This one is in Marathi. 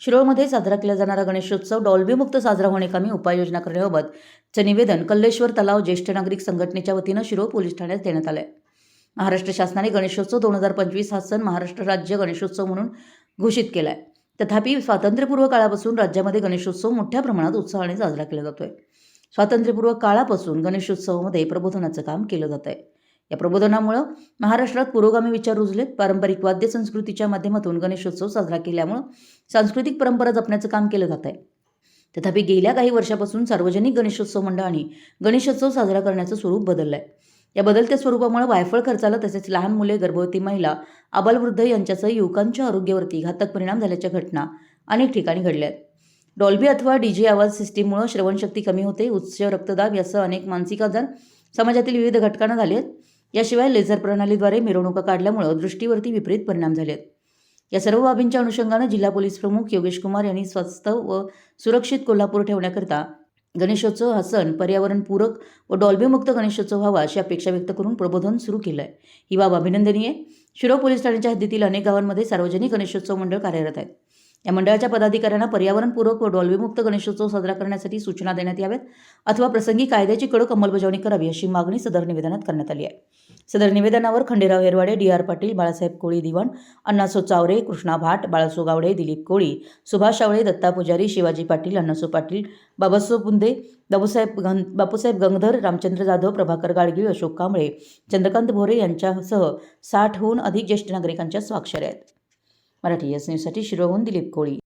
शिरोळमध्ये साजरा केला जाणारा गणेशोत्सव डॉल्बीमुक्त साजरा होण्याकामी उपाययोजना करण्याबाबतचं निवेदन कल्लेश्वर तलाव ज्येष्ठ नागरिक संघटनेच्या वतीनं शिरोळ पोलीस ठाण्यात देण्यात आलं आहे महाराष्ट्र शासनाने गणेशोत्सव दोन हजार पंचवीस हा सण महाराष्ट्र राज्य गणेशोत्सव म्हणून घोषित केला आहे तथापि स्वातंत्र्यपूर्व काळापासून राज्यामध्ये गणेशोत्सव मोठ्या प्रमाणात उत्साहाने साजरा केला जातोय. स्वातंत्र्यपूर्व काळापासून गणेशोत्सवामध्ये प्रबोधनाचं काम केलं जात आहे या प्रबोधनामुळं महाराष्ट्रात पुरोगामी विचार रुजलेत. पारंपरिक वाद्य संस्कृतीच्या माध्यमातून गणेशोत्सव साजरा केल्यामुळं सांस्कृतिक परंपरा जपण्याचं काम केलं जात आहे तथापि गेल्या काही वर्षापासून सार्वजनिक गणेशोत्सव मंडळांनी गणेशोत्सव साजरा करण्याचं स्वरूप बदललं आहे या बदलत्या स्वरूपामुळे वायफळ खर्चाला तसेच लहान मुले गर्भवती महिला आबालवृद्ध यांच्यासह युवकांच्या आरोग्यावरती घातक परिणाम झाल्याच्या घटना अनेक ठिकाणी घडल्या आहेत डॉल्बी अथवा डीजे आवाज सिस्टीममुळे श्रवणशक्ती कमी होते. उच्च रक्तदाब यासह अनेक मानसिक आजार समाजातील विविध घटकांना झाले आहेत याशिवाय लेझर प्रणालीद्वारे मिरवणुका काढल्यामुळं दृष्टीवरती विपरीत परिणाम झाले आहेत. या सर्व बाबींच्या अनुषंगानं जिल्हा पोलीस प्रमुख योगेश कुमार यांनी स्वस्त व सुरक्षित कोल्हापूर ठेवण्याकरता गणेशोत्सव हा सण पर्यावरणपूरक व डॉल्बीमुक्त गणेशोत्सव व्हावा अशी अपेक्षा व्यक्त करून प्रबोधन सुरू केलं आहे ही बाब अभिनंदनीय आहे. शिरो पोलीस ठाण्याच्या हद्दीतील अनेक गावांमध्ये सार्वजनिक गणेशोत्सव मंडळ कार्यरत आहेत या मंडळाच्या पदाधिकाऱ्यांना पर्यावरणपूरक व डॉल्बीमुक्त गणेशोत्सव साजरा करण्यासाठी सूचना देण्यात याव्यात अथवा प्रसंगी कायद्याची कडक अंमलबजावणी करावी अशी मागणी सदर निवेदनात करण्यात आली आहे. सदर निवेदनावर खंडेराव हेरवाडे डी आर पाटील बाळासाहेब कोळी दिवाण अण्णासो चावरे कृष्णा भाट बाळासो गावडे दिलीप कोळी सुभाष आवळे दत्ता पुजारी शिवाजी पाटील अण्णासो पाटील बाबासो बुंदे बाबूसाहेब गं बापूसाहेब गंगधर रामचंद्र जाधव प्रभाकर गाडगीळ अशोक कांबळे चंद्रकांत भोरे यांच्यासह साठहून अधिक ज्येष्ठ नागरिकांच्या स्वाक्षऱ्या आहेत. मराठी एस न्यूजसाठी शिरोहून दिलीप कोळी.